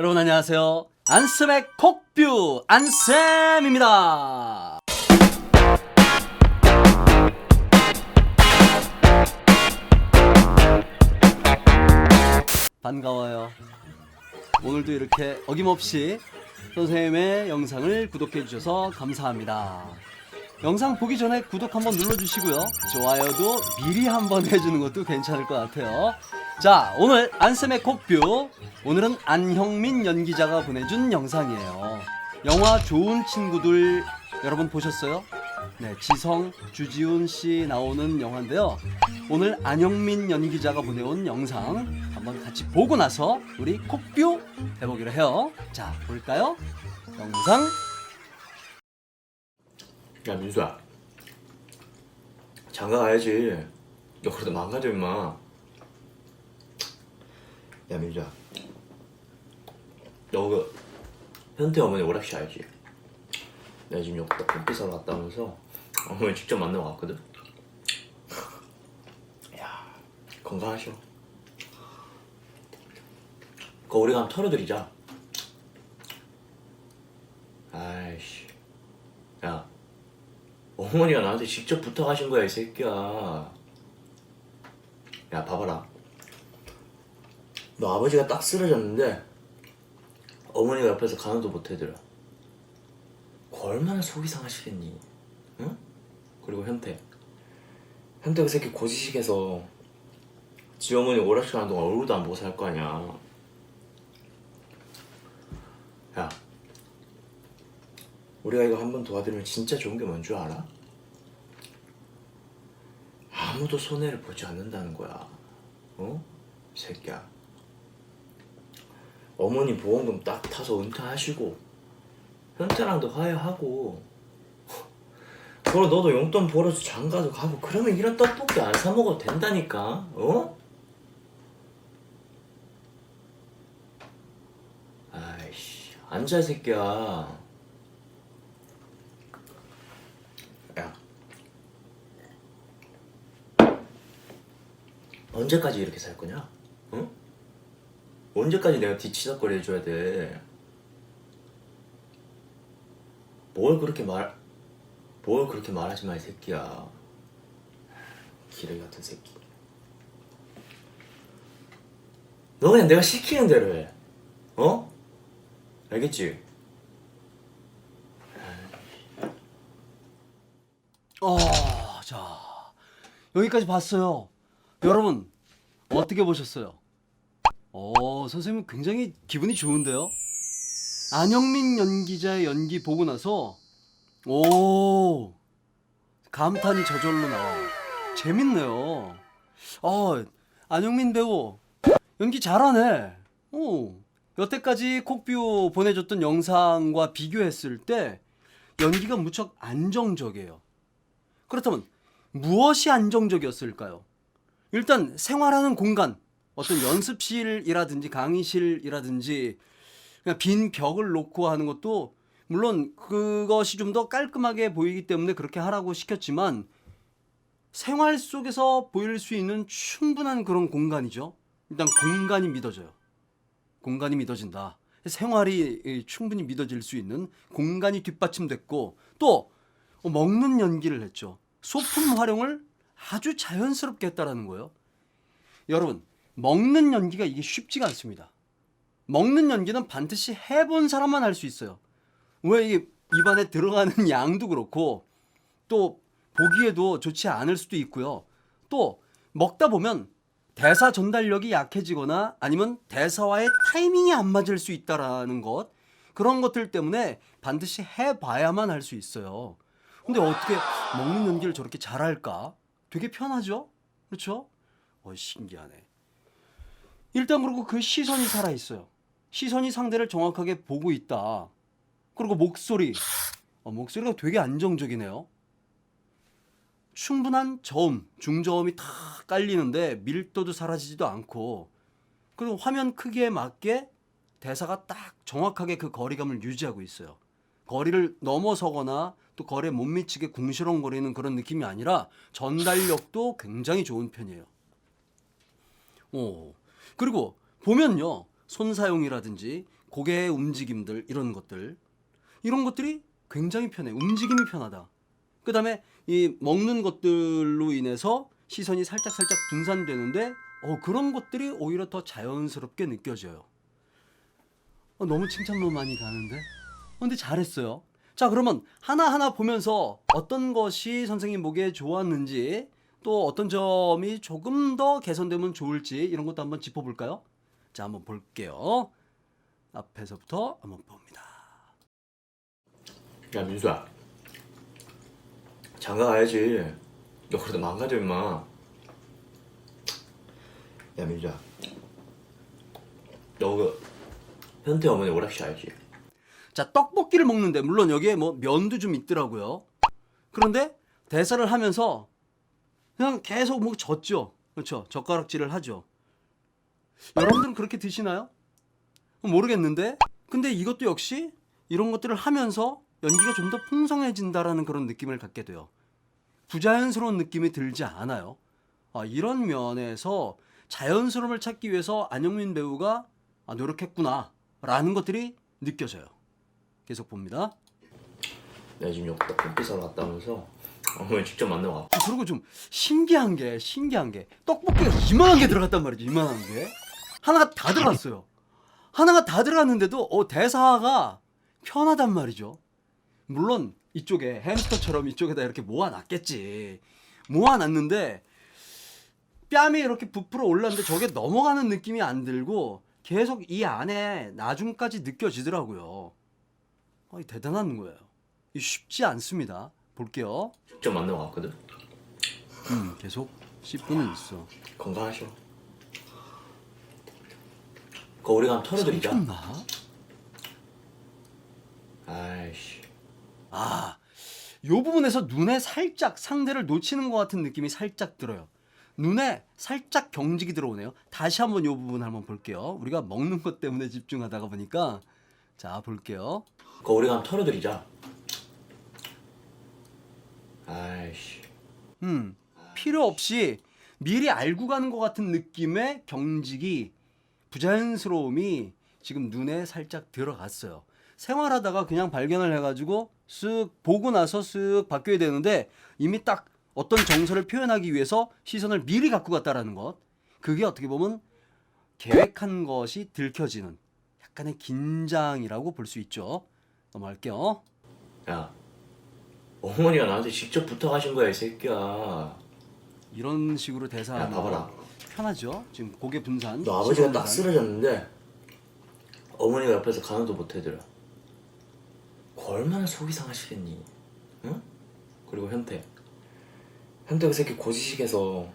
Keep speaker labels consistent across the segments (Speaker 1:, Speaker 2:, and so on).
Speaker 1: 여러분 안녕하세요. 안쌤의 콕뷰 안쌤입니다. 반가워요. 오늘도 이렇게 어김없이 선생님의 영상을 구독해 주셔서 감사합니다. 영상 보기 전에 구독 한번 눌러주시고요. 좋아요도 미리 한번 해주는 것도 괜찮을 것 같아요. 자, 오늘 안쌤의 콕뷰. 오늘은 안형민 연기자가 보내준 영상이에요. 영화 좋은 친구들 여러분 보셨어요? 네, 지성, 주지훈 씨 나오는 영화인데요. 오늘 안영민 연기자가 보내온 영상 한번 같이 보고 나서 우리 콕뷰 해보기로 해요. 자, 볼까요? 영상
Speaker 2: 야 민수야 장가 가야지 너 그러다 망가져 임마 야 민수야. 너그 현태 어머니 오락실 알지? 내가 지금 여기다 커피 사러 갔다 오면서 어머니 직접 만나고 왔거든? 야 건강하셔. 그거 우리가 한번 털어드리자. 아이씨. 야 어머니가 나한테 직접 부탁하신 거야 이 새끼야. 야 봐봐라 너 아버지가 딱 쓰러졌는데 어머니가 옆에서 간호도 못 해드려 그 얼마나 속이 상하시겠니 응? 그리고 현태 현태 그 새끼 고지식해서 지 어머니 오락실 하는 동안 얼굴도 안 보고 살 거 아니야 야 우리가 이거 한번 도와드리면 진짜 좋은 게 뭔 줄 알아? 아무도 손해를 보지 않는다는 거야. 어? 이 새끼야. 어머니 보험금 딱 타서 은퇴하시고 현태랑도 화해하고 그럼 너도 용돈 벌어서 장가도 가고 그러면 이런 떡볶이 안 사 먹어도 된다니까. 어? 아이씨 앉아 이 새끼야. 야. 언제까지 이렇게 살 거냐? 응? 언제까지 내가 뒤치다거리 해줘야 돼? 뭘 그렇게 말, 뭘 그렇게 말하지 마, 이 새끼야. 기레기 같은 새끼. 너 그냥 내가 시키는 대로 해. 어? 알겠지?
Speaker 1: 어, 자, 여기까지 봤어요. 여러분, 어떻게 보셨어요? 어, 선생님 굉장히 기분이 좋은데요? 안영민 연기자의 연기 보고 나서, 오, 감탄이 저절로 나와요. 재밌네요. 어, 안영민 배우, 연기 잘하네. 오, 여태까지 콕뷰 보내줬던 영상과 비교했을 때, 연기가 무척 안정적이에요. 그렇다면 무엇이 안정적이었을까요? 일단 생활하는 공간, 어떤 연습실이라든지 강의실이라든지 그냥 빈 벽을 놓고 하는 것도 물론 그것이 좀 더 깔끔하게 보이기 때문에 그렇게 하라고 시켰지만 생활 속에서 보일 수 있는 충분한 그런 공간이죠. 일단 공간이 믿어져요. 공간이 믿어진다. 생활이 이, 충분히 믿어질 수 있는 공간이 뒷받침됐고 또 어, 먹는 연기를 했죠. 소품 활용을 아주 자연스럽게 했다라는 거예요. 여러분, 먹는 연기가 이게 쉽지가 않습니다. 먹는 연기는 반드시 해본 사람만 할 수 있어요. 왜 이게 입안에 들어가는 양도 그렇고 또 보기에도 좋지 않을 수도 있고요. 또 먹다 보면 대사 전달력이 약해지거나 아니면 대사와의 타이밍이 안 맞을 수 있다라는 것 그런 것들 때문에 반드시 해봐야만 할 수 있어요. 근데 어떻게 먹는 연기를 저렇게 잘할까? 되게 편하죠? 그렇죠? 어, 신기하네. 일단 그리고 그 시선이 살아 있어요. 시선이 상대를 정확하게 보고 있다. 그리고 목소리, 어, 목소리가 되게 안정적이네요. 충분한 저음, 중저음이 다 깔리는데 밀도도 사라지지도 않고 그리고 화면 크기에 맞게 대사가 딱 정확하게 그 거리감을 유지하고 있어요. 거리를 넘어서거나 또 거리에 못 미치게 궁시렁거리는 그런 느낌이 아니라 전달력도 굉장히 좋은 편이에요. 오. 그리고 보면요. 손 사용이라든지 고개의 움직임들 이런 것들 이런 것들이 굉장히 편해. 움직임이 편하다. 그다음에 이 먹는 것들로 인해서 시선이 살짝 살짝 분산되는데 어, 그런 것들이 오히려 더 자연스럽게 느껴져요. 어, 너무 칭찬만 많이 가는데. 어, 근데 잘했어요. 자, 그러면 하나하나 보면서 어떤 것이 선생님 보기에 좋았는지 또 어떤 점이 조금 더 개선되면 좋을지 이런 것도 한번 짚어볼까요? 자, 한번 볼게요. 앞에서부터 한번 봅니다.
Speaker 2: 야 민수야 장가 가야지 너 그래도 망가져 임마 야 민수야 너그 현태 어머니 오락실 알지?
Speaker 1: 자, 떡볶이를 먹는데 물론 여기에 뭐 면도 좀 있더라고요. 그런데 대사를 하면서 그냥 계속 뭐 젓죠. 그렇죠. 젓가락질을 하죠. 여러분들은 그렇게 드시나요? 모르겠는데. 근데 이것도 역시 이런 것들을 하면서 연기가 좀 더 풍성해진다라는 그런 느낌을 갖게 돼요. 부자연스러운 느낌이 들지 않아요. 아, 이런 면에서 자연스러움을 찾기 위해서 안영민 배우가 아, 노력했구나라는 것들이 느껴져요. 계속 봅니다.
Speaker 2: 내가 지금 여기 떡볶이 사러 갔다면서 어머니 직접 만나고 왔
Speaker 1: 그리고 좀 신기한 게 신기한 게 떡볶이가 이만한 게 들어갔단 말이죠. 이만한 게 하나가 다 들어갔어요. 하나가 다 들어갔는데도 어, 대사가 편하단 말이죠. 물론 이쪽에 햄스터처럼 이쪽에다 이렇게 모아놨겠지. 모아놨는데 뺨이 이렇게 부풀어 올랐는데 저게 넘어가는 느낌이 안 들고 계속 이 안에 나중까지 느껴지더라고요. 어, 이 대단한 거예요. 이 쉽지 않습니다. 볼게요.
Speaker 2: 직접 만나고 왔거든
Speaker 1: 음, 계속 씹고는 있어.
Speaker 2: 건강하셔 그거 우리가 한번 털어드리자
Speaker 1: 삼켰나?
Speaker 2: 아이씨
Speaker 1: 아, 요 부분에서 눈에 살짝 상대를 놓치는 것 같은 느낌이 살짝 들어요. 눈에 살짝 경직이 들어오네요. 다시 한번 요 부분 한번 볼게요. 우리가 먹는 것 때문에 집중하다가 보니까 자 볼게요.
Speaker 2: 그거 우리가 한번 털어드리자 아이씨
Speaker 1: 음, 필요 없이 미리 알고 가는 것 같은 느낌의 경직이 부자연스러움이 지금 눈에 살짝 들어갔어요. 생활하다가 그냥 발견을 해가지고 쓱 보고 나서 쓱 바뀌어야 되는데 이미 딱 어떤 정서를 표현하기 위해서 시선을 미리 갖고 갔다라는 것. 그게 어떻게 보면 계획한 것이 들켜지는 약간의 긴장이라고 볼 수 있죠. 넘어갈게요.
Speaker 2: 야 어머니가 나한테 직접 부탁하신 거야 이 새끼야
Speaker 1: 이런 식으로
Speaker 2: 야
Speaker 1: 대사하면
Speaker 2: 봐봐라
Speaker 1: 편하죠. 지금 고개 분산.
Speaker 2: 너 아버지가
Speaker 1: 시선
Speaker 2: 딱
Speaker 1: 분산.
Speaker 2: 쓰러졌는데 어머니가 옆에서 간호도 못 해드려 그 얼마나 속이 상하시겠니 응? 그리고 현태 현태 그 새끼 고지식해서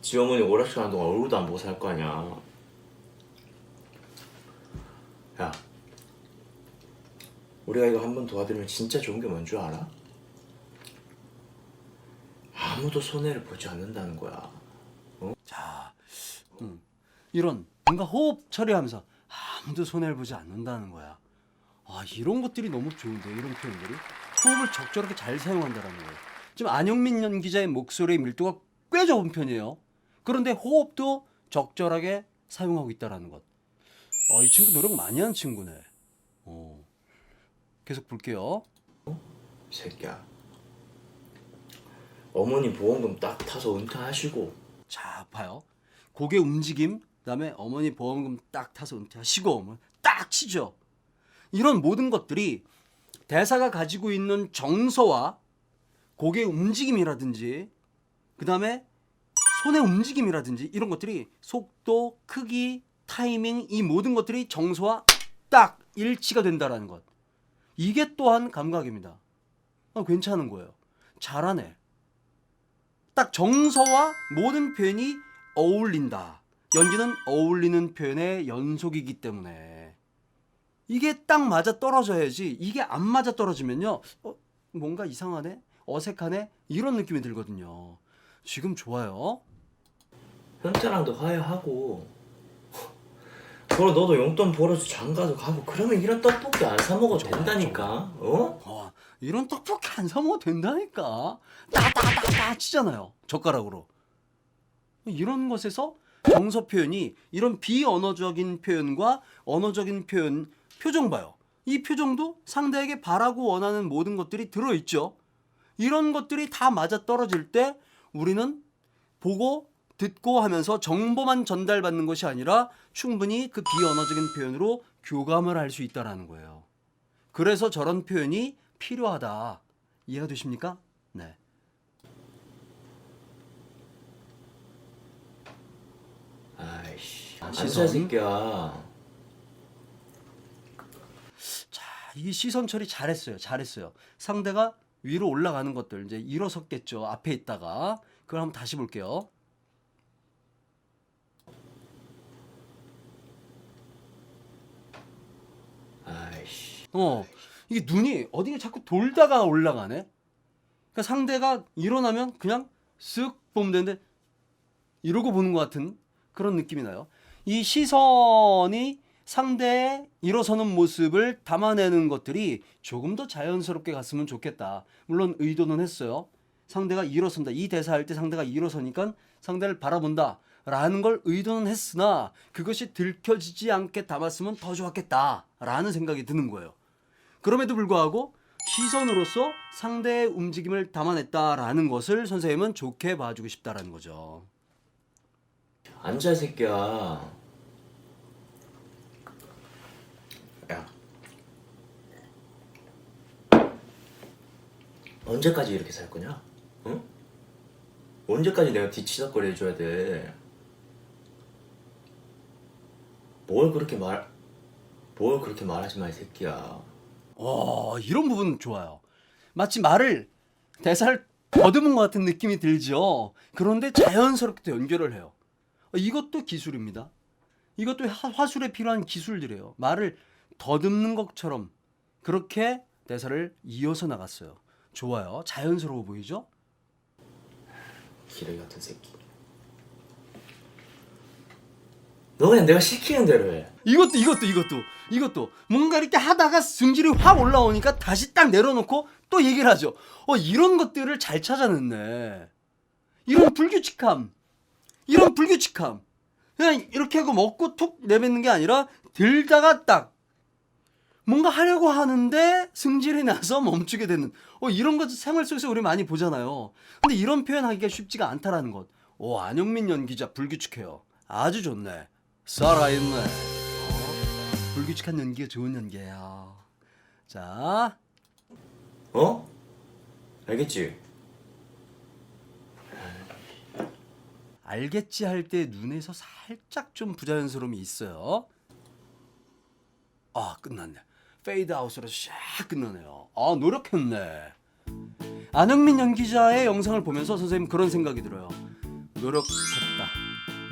Speaker 2: 지 어머니 오락실 하는 동안 얼굴도 안 보고 살 거 아니야 야 우리가 이거 한번 도와드리면 진짜 좋은 게 뭔 줄 알아? 아무도 손해를 보지 않는다는 거야
Speaker 1: 자, 음, 이런 뭔가 호흡 처리하면서 아무도 손해를 보지 않는다는 거야. 아 이런 것들이 너무 좋은데 이런 표현들이 호흡을 적절하게 잘 사용한다라는 거예요. 지금 안영민 연기자의 목소리의 밀도가 꽤 적은 편이에요. 그런데 호흡도 적절하게 사용하고 있다라는 것. 어, 이 친구 노력 많이 한 친구네. 어. 계속 볼게요.
Speaker 2: 이 새끼야 어머니 보험금 딱 타서 은퇴하시고
Speaker 1: 자, 봐요. 고개 움직임, 그다음에 어머니 보험금 딱 타서 은퇴하시고 뭐딱 치죠. 이런 모든 것들이 대사가 가지고 있는 정서와 고개 움직임이라든지 그다음에 손의 움직임이라든지 이런 것들이 속도, 크기, 타이밍 이 모든 것들이 정서와 딱 일치가 된다라는 것. 이게 또한 감각입니다. 아, 괜찮은 거예요. 잘하네. 딱 정서와 모든 표현이 어울린다. 연기는 어울리는 표현의 연속이기 때문에 이게 딱 맞아 떨어져야지 이게 안 맞아 떨어지면요 어, 뭔가 이상하네 어색하네 이런 느낌이 들거든요 지금 좋아요
Speaker 2: 현태랑도 화해하고 그럼 너도 용돈 벌어서 장가도 가고 그러면 이런 떡볶이 안 사 먹어도 된다니까 어?
Speaker 1: 어, 이런 떡볶이 안 사 먹어도 된다니까 따따따따 치잖아요 젓가락으로 이런 것에서 정서 표현이 이런 비언어적인 표현과 언어적인 표현 표정 봐요. 이 표정도 상대에게 바라고 원하는 모든 것들이 들어 있죠. 이런 것들이 다 맞아 떨어질 때 우리는 보고 듣고 하면서 정보만 전달받는 것이 아니라 충분히 그 비언어적인 표현으로 교감을 할 수 있다라는 거예요. 그래서 저런 표현이 필요하다. 이해가 되십니까? 네.
Speaker 2: 아이씨
Speaker 1: 아,
Speaker 2: 안사
Speaker 1: 시선.
Speaker 2: 새끼야
Speaker 1: 자, 이 시선 처리 잘했어요. 잘했어요. 상대가 위로 올라가는 것들 이제 일어섰겠죠. 앞에 있다가 그걸 한번 다시 볼게요.
Speaker 2: 아이씨
Speaker 1: 어, 이게 눈이 어디가 자꾸 돌다가 올라가네. 그러니까 상대가 일어나면 그냥 쓱 보면 되는데 이러고 보는 것 같은 그런 느낌이 나요. 이 시선이 상대의 일어서는 모습을 담아내는 것들이 조금 더 자연스럽게 갔으면 좋겠다. 물론 의도는 했어요. 상대가 일어선다. 이 대사 할 때 상대가 일어서니까 상대를 바라본다. 라는 걸 의도는 했으나 그것이 들켜지지 않게 담았으면 더 좋았겠다. 라는 생각이 드는 거예요. 그럼에도 불구하고 시선으로서 상대의 움직임을 담아냈다라는 것을 선생님은 좋게 봐주고 싶다라는 거죠.
Speaker 2: 앉아 이 새끼야 야 언제까지 이렇게 살 거냐? 응? 언제까지 내가 뒤치다거리 해줘야 돼? 뭘 그렇게 말, 뭘 그렇게 말하지 마, 이 새끼야.
Speaker 1: 와 이런 부분 좋아요. 마치 말을 대사를 더듬은 것 같은 느낌이 들죠. 그런데 자연스럽게 또 연결을 해요. 어, 이것도 기술입니다. 이것도 화- 화술에 필요한 기술들이에요. 말을 더듬는 것처럼 그렇게 대사를 이어서 나갔어요. 좋아요. 자연스러워 보이죠?
Speaker 2: 기레기 같은 새끼. 너 그냥 내가 시키는 대로 해.
Speaker 1: 이것도 이것도 이것도 이것도 뭔가 이렇게 하다가 승질이 확 올라오니까 다시 딱 내려놓고 또 얘기를 하죠. 어 이런 것들을 잘 찾아냈네. 이런 불규칙함, 이런 불규칙함. 그냥 이렇게 하고 먹고 툭 내뱉는 게 아니라 들다가 딱 뭔가 하려고 하는데 승질이 나서 멈추게 되는 어 이런 것 생활 속에서 우리 많이 보잖아요. 근데 이런 표현하기가 쉽지가 않다라는 것. 오 안영민 연기자 불규칙해요. 아주 좋네. 살아있네. 어? 불규칙한 연기가 좋은 연기야. 자,
Speaker 2: 어? 알겠지?
Speaker 1: 알겠지 할 때 눈에서 살짝 좀 부자연스러움이 있어요. 아 끝났네. 페이드 아웃으로 샥 끝나네요. 아 노력했네. 안영민 연기자의 영상을 보면서 선생님 그런 생각이 들어요. 노력했다.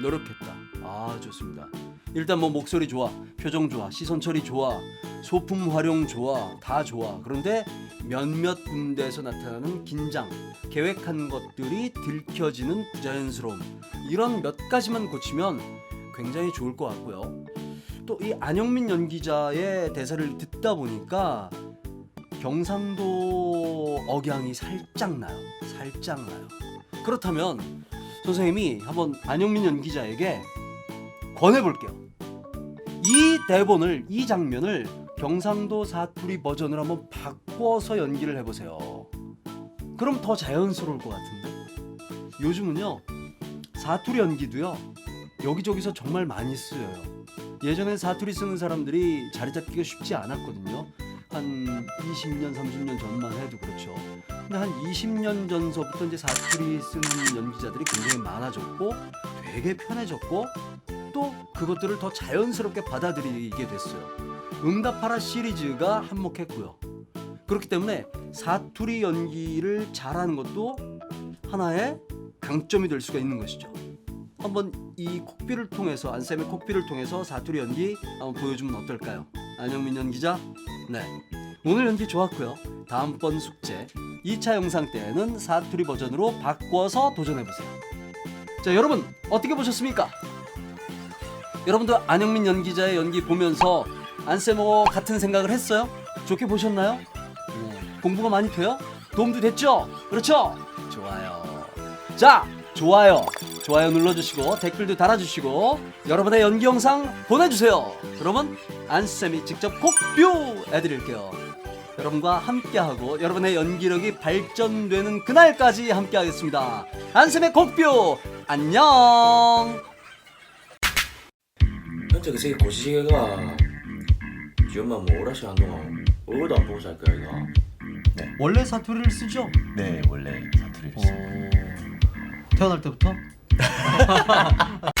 Speaker 1: 노력했다. 아 좋습니다. 일단 뭐 목소리 좋아, 표정 좋아, 시선 처리 좋아, 소품 활용 좋아, 다 좋아. 그런데 몇몇 군데에서 나타나는 긴장, 계획한 것들이 들켜지는 부자연스러움 이런 몇 가지만 고치면 굉장히 좋을 것 같고요. 또 이 안영민 연기자의 대사를 듣다 보니까 경상도 억양이 살짝 나요. 살짝 나요. 그렇다면 선생님이 한번 안영민 연기자에게 권해볼게요. 이 대본을 이 장면을 경상도 사투리 버전으로 한번 바꿔서 연기를 해보세요. 그럼 더 자연스러울 것 같은데. 요즘은요 사투리 연기도요 여기저기서 정말 많이 쓰여요. 예전에 사투리 쓰는 사람들이 자리 잡기가 쉽지 않았거든요. 한 20년, 30년 전만 해도 그렇죠. 근데 한 20년 전서부터 이제 사투리 쓰는 연기자들이 굉장히 많아졌고 되게 편해졌고 또 그것들을 더 자연스럽게 받아들이게 됐어요. 응답하라 시리즈가 한몫했고요. 그렇기 때문에 사투리 연기를 잘하는 것도 하나의 강점이 될 수가 있는 것이죠. 한번 이 콕비를 통해서 안쌤의 콕비를 통해서 사투리 연기 한번 보여주면 어떨까요? 안영민 연기자, 네 오늘 연기 좋았고요. 다음번 숙제 2차 영상 때는 사투리 버전으로 바꿔서 도전해 보세요. 자 여러분 어떻게 보셨습니까? 여러분도 안영민 연기자의 연기 보면서 안쌤하고 같은 생각을 했어요? 좋게 보셨나요? 네. 공부가 많이 돼요? 도움도 됐죠? 그렇죠? 좋아요. 자, 좋아요. 좋아요 눌러주시고 댓글도 달아주시고 여러분의 연기 영상 보내주세요. 그러면 안쌤이 직접 곡뷰 해드릴게요. 여러분과 함께하고 여러분의 연기력이 발전되는 그날까지 함께하겠습니다. 안쌤의 곡뷰 안녕.
Speaker 2: 현태 그 새끼 고시시계가 지 엄마 뭐 오라시 한동안 얼굴도 안 보고 살 거야 이거
Speaker 1: 원래 사투리를 쓰죠?
Speaker 3: 네 원래 사투리를 써요.
Speaker 1: 태어날 때부터?